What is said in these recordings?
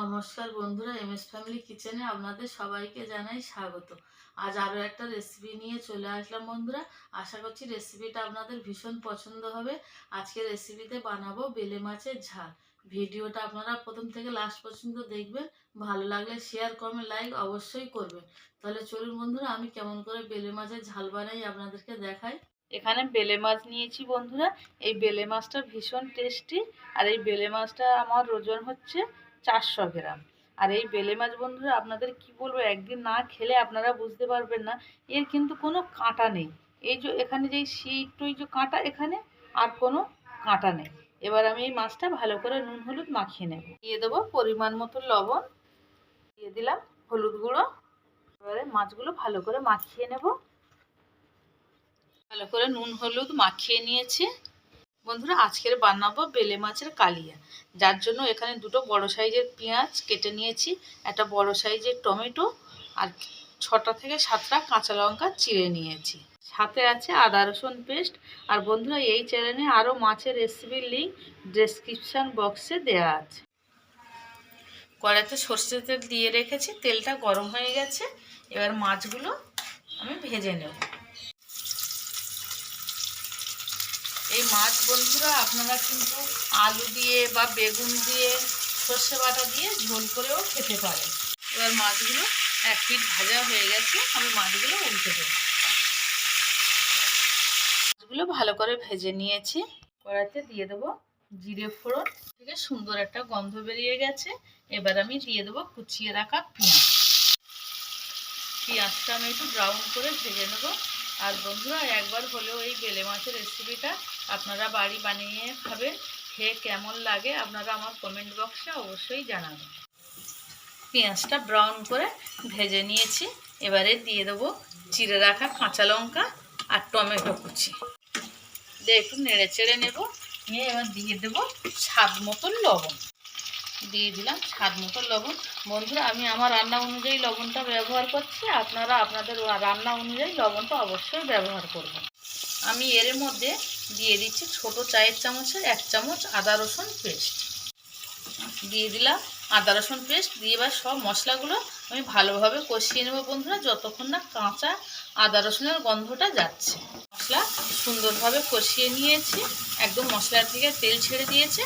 নমস্কার বন্ধুরা M S family কিচেনে আপনাদের সবাইকে জানাই স্বাগত। আজ আরও একটা রেসিপি নিয়ে চলে আসলাম বন্ধুরা। আশা করছি রেসিপিটা আপনাদের ভীষণ পছন্দ হবে। আজকে রেসিপিতে বানাবো বেলে মাছের ঝাল। ভিডিওটা আপনারা প্রথম থেকে লাস্ট পর্যন্ত দেখবেন। ভালো লাগলে শেয়ার কমেন্ট লাইক অবশ্যই করবেন। তাহলে চলুন বন্ধুরা, আমি কেমন করে বেলে মাছের ঝাল বানাই আপনাদেরকে দেখাই। এখানে বেলে মাছ নিয়েছি বন্ধুরা। এই বেলে মাছটা ভীষণ টেস্টি আর এই বেলে মাছটা আমার ওজন হচ্ছে চারশো গ্রাম। আর এই বেলে মাছ বন্ধুরা, আপনাদের কি বলব, একদিন না খেলে আপনারা বুঝতে পারবেন না, এর কিন্তু কোনো কাঁটা নেই। এই যে এখানে যেই এই যে কাঁটা এখানে, আর কোনো কাঁটা নেই। এবার আমি এই মাছটা ভালো করে নুন হলুদ মাখিয়ে নেব। দিয়ে দেবো পরিমাণ মতো লবণ। দিয়ে দিলাম হলুদ গুঁড়ো। এবারে মাছগুলো ভালো করে মাখিয়ে নেব। ভালো করে নুন হলুদ মাখিয়ে নিয়েছি। বন্ধুরা, আজকের বানাবো বেলে মাছের কালিয়া। যার জন্য এখানে দুটো বড় সাইজের পেঁয়াজ কেটে নিয়েছি, একটা বড় সাইজের টমেটো আর ছটা থেকে সাতটা কাঁচা লঙ্কা চিড়ে নিয়েছি। সাথে আছে আদা রসুন পেস্ট। আর বন্ধুরা, এই চ্যানেলে আরও মাছের রেসিপির লিঙ্ক ডেসক্রিপশান বক্সে দেওয়া আছে। কড়াইতে সর্ষে তেল দিয়ে রেখেছি, তেলটা গরম হয়ে গেছে। এবার মাছগুলো আমি ভেজে নেব। এই মাছ বন্ধুরা, আপনারা কিন্তু আলু দিয়ে বা বেগুন দিয়ে সর্ষে বাটা দিয়ে ঝোল করেও খেতে পারেন। এবার মাছগুলো এক পিঠ ভাজা হয়ে গেছে, আমি মাছগুলো উল্টে দেবো। মাছগুলো ভালো করে ভেজে নিয়েছি। কড়াইতে দিয়ে দেবো জিরে ফোড়ন, থেকে সুন্দর একটা গন্ধ বেরিয়ে গেছে। এবার আমি দিয়ে দেবো কুচিয়ে রাখা পেঁয়াজ। পেঁয়াজটা আমি একটু ব্রাউন করে ভেজে নেব। আর বন্ধুরা, একবার হলেও এই বেলে মাছের রেসিপিটা আপনারা বাড়ি বানিয়ে খাবেন। খেয়ে কেমন লাগে আপনারা আমার কমেন্ট বক্সে অবশ্যই জানাবেন। পেঁয়াজটা ব্রাউন করে ভেজে নিয়েছি। এবারে দিয়ে দেবো চিড়ে রাখা কাঁচা লঙ্কা আর টমেটো কুচি। দিয়ে একটু নেড়ে চেড়ে নেব। নিয়ে এবার দিয়ে দেবো স্বাদ মতন লবণ। দিয়ে দিলাম স্বাদ মতো লবণ। বন্ধুরা, আমি আমার রান্না অনুযায়ী লবণটা ব্যবহার করছি। আপনারা আপনাদের রান্না অনুযায়ী লবণটা অবশ্যই ব্যবহার করবেন। আমি এর মধ্যে দিয়ে দিচ্ছি ছোট চায়ের চামচের এক চামচ আদা রসুন পেস্ট। দিয়ে দিলাম আদা রসুন পেস্ট। দিয়ে এবার সব মশলাগুলো আমি ভালোভাবে কষিয়ে নেব বন্ধুরা, যতক্ষণ না কাঁচা আদা রসুনের গন্ধটা যাচ্ছে। মশলা সুন্দরভাবে কষিয়ে নিয়েছি। একদম মশলার থেকে তেল ছেড়ে দিয়েছে।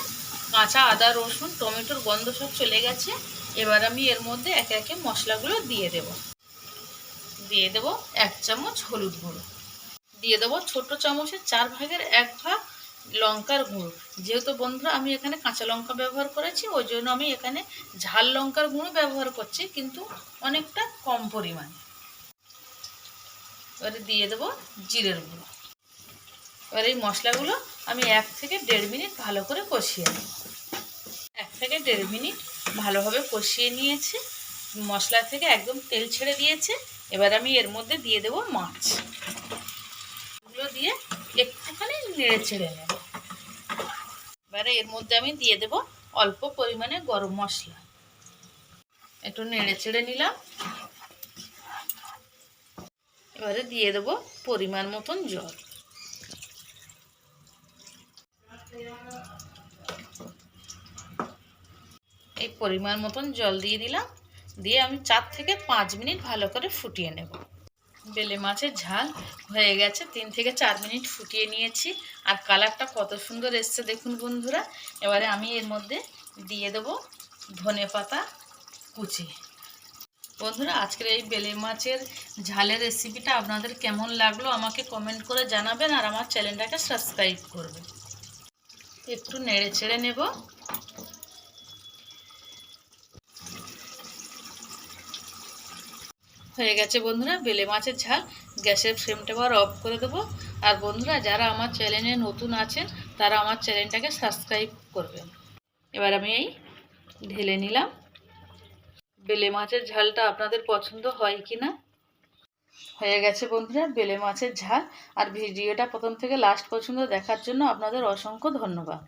কাঁচা আদা, রসুন, টমেটোর গন্ধ সব চলে গেছে। এবার আমি এর মধ্যে একে একে মশলাগুলো দিয়ে দেব। দিয়ে দেব এক চামচ হলুদ গুঁড়ো। দিয়ে দেবো ছোট চামচের চার ভাগের এক ভাগ লঙ্কার গুঁড়ো। যেহেতু বন্ধুরা, আমি এখানে কাঁচা লঙ্কা ব্যবহার করেছি, ওই জন্য আমি এখানে ঝাল লঙ্কার গুঁড়ো ব্যবহার করছি, কিন্তু অনেকটা কম পরিমাণে। এবারে দিয়ে দেবো জিরের গুঁড়ো। এবার এই মশলাগুলো আমি এক থেকে দেড় মিনিট ভালো করে কষিয়ে নেব। থেকে দেড় মিনিট ভালোভাবে কষিয়ে নিয়েছে। মশলা থেকে একদম তেল ছেড়ে দিয়েছে। এবার আমি এর মধ্যে দিয়ে দেব মাছ। এগুলো দিয়ে একটুখানি নেড়ে ছেড়ে নেব। এবারে এর মধ্যে আমি দিয়ে দেব অল্প পরিমাণে গরম মশলা। একটু নেড়ে ছেড়ে নিলাম। এবারে দিয়ে দেব পরিমাণ মতন জল। পরিমাণ মতন জল দিয়ে দিলাম। দিয়ে আমি চার থেকে পাঁচ মিনিট ভালো করে ফুটিয়ে নেব। বেলে মাছের ঝাল হয়ে গেছে। তিন থেকে চার মিনিট ফুটিয়ে নিয়েছি। আর কালারটা কত সুন্দর এসছে দেখুন বন্ধুরা। এবারে আমি এর মধ্যে দিয়ে দেব ধনে পাতা কুচি। বন্ধুরা, আজকের এই বেলে মাছের ঝালের রেসিপিটা আপনাদের কেমন লাগল আমাকে কমেন্ট করে জানাবেন আর আমার চ্যানেলটাকে সাবস্ক্রাইব করবেন। একটু নেড়ে ছেড়ে নেব। হয়ে গেছে বন্ধুরা, বেলে মাছের ঝাল। গ্যাসের ফ্লেমটা আবার অফ করে দেবো। আর বন্ধুরা, যারা আমার চ্যানেলে নতুন আছেন, তারা আমার চ্যানেলটাকে সাবস্ক্রাইব করবেন এবার আমি এই ঢেলে নিলাম। বেলে মাছের ঝালটা আপনাদের পছন্দ হয় কি না হয়ে গেছে বন্ধুরা, বেলে মাছের ঝাল। আর ভিডিওটা প্রথম থেকে লাস্ট পর্যন্ত দেখার জন্য আপনাদের অসংখ্য ধন্যবাদ।